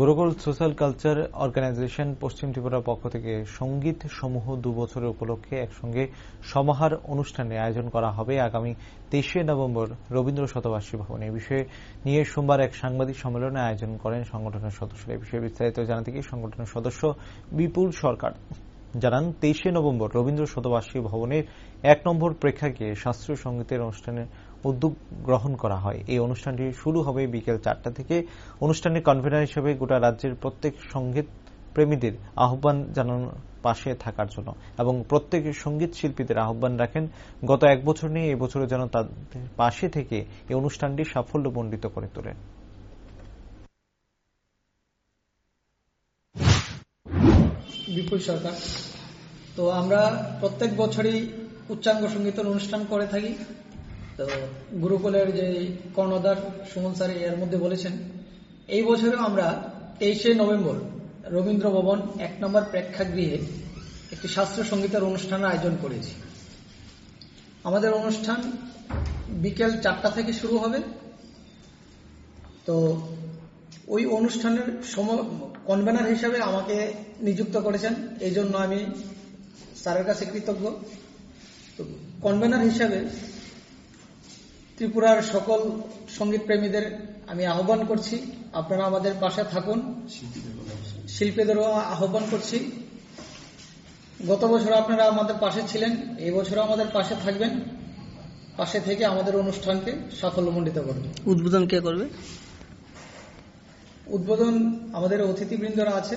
Gurukul social culture organisation পশ্চিম ত্রিপুরার পক্ষ থেকে সংগীত সমূহ দু বছরের উপলক্ষে একসঙ্গে সমাহার অনুষ্ঠানের আয়োজন করা হবে আগামী তেইশে নভেম্বর রবীন্দ্র শতবার্ষী ভবনে। এই বিষয়ে নিয়ে সোমবার এক সাংবাদিক সম্মেলনে আয়োজন করেন সংগঠনের সদস্যরা। এই বিষয়ে বিস্তারিত জানাতে গিয়ে সংগঠনের সদস্য বিপুল সরকার। জানান, তেইশে নভেম্বর রবীন্দ্র শতবার্ষী ভবনের এক নম্বর প্রেক্ষাগৃহে শাস্ত্রীয় সঙ্গীতের অনুষ্ঠানের উদ্যোগ গ্রহণ করা হয়। এই অনুষ্ঠানটি শুরু হবে বিকেল চারটা থেকে। অনুষ্ঠানের কনভেনার হিসেবে গোটা রাজ্যের প্রত্যেক সংগীত প্রেমীদের আহ্বান জানানোর পাশে থাকার জন্য এবং প্রত্যেক সংগীত শিল্পীদের আহ্বান রাখেন। গত এক বছর নিয়ে এবছরে যেন তাদের পাশে থেকে এই অনুষ্ঠানটি সাফল্যমণ্ডিত করে তোলেন বিপুল সরকার, তো আমরা প্রত্যেক বছরই উচ্চাঙ্গ সঙ্গীতের অনুষ্ঠান করে থাকি। তো গুরুকুলের যে কর্ণধার সুমন স্যার এর মধ্যে বলেছেন, এই বছরেও আমরা তেইশে নভেম্বর রবীন্দ্র ভবন এক নম্বর প্রেক্ষাগৃহে একটি শাস্ত্রীয় সঙ্গীতের অনুষ্ঠানের আয়োজন করেছি। আমাদের অনুষ্ঠান বিকেল চারটা থেকে শুরু হবে। তো ওই অনুষ্ঠানের সময় কনভেনার হিসাবে আমাকে নিযুক্ত করেছেন। এই জন্য আমি স্যারের কাছে কৃতজ্ঞ। তো কনভেনার হিসাবে ত্রিপুরার সকল সংগীত প্রেমীদের আমি আহ্বান করছি। আপনারা আমাদের পাশে থাকুন। শিল্পীদেরও আহ্বান করছি। গত বছর আপনারা আমাদের পাশে ছিলেন এই বছরও আমাদের পাশে থাকবেন। পাশে থেকে আমাদের অনুষ্ঠানকে সাফল্যমণ্ডিত করবেন উদ্বোধন কে করবে? উদ্বোধন আমাদের অতিথিবৃন্দরা আছে।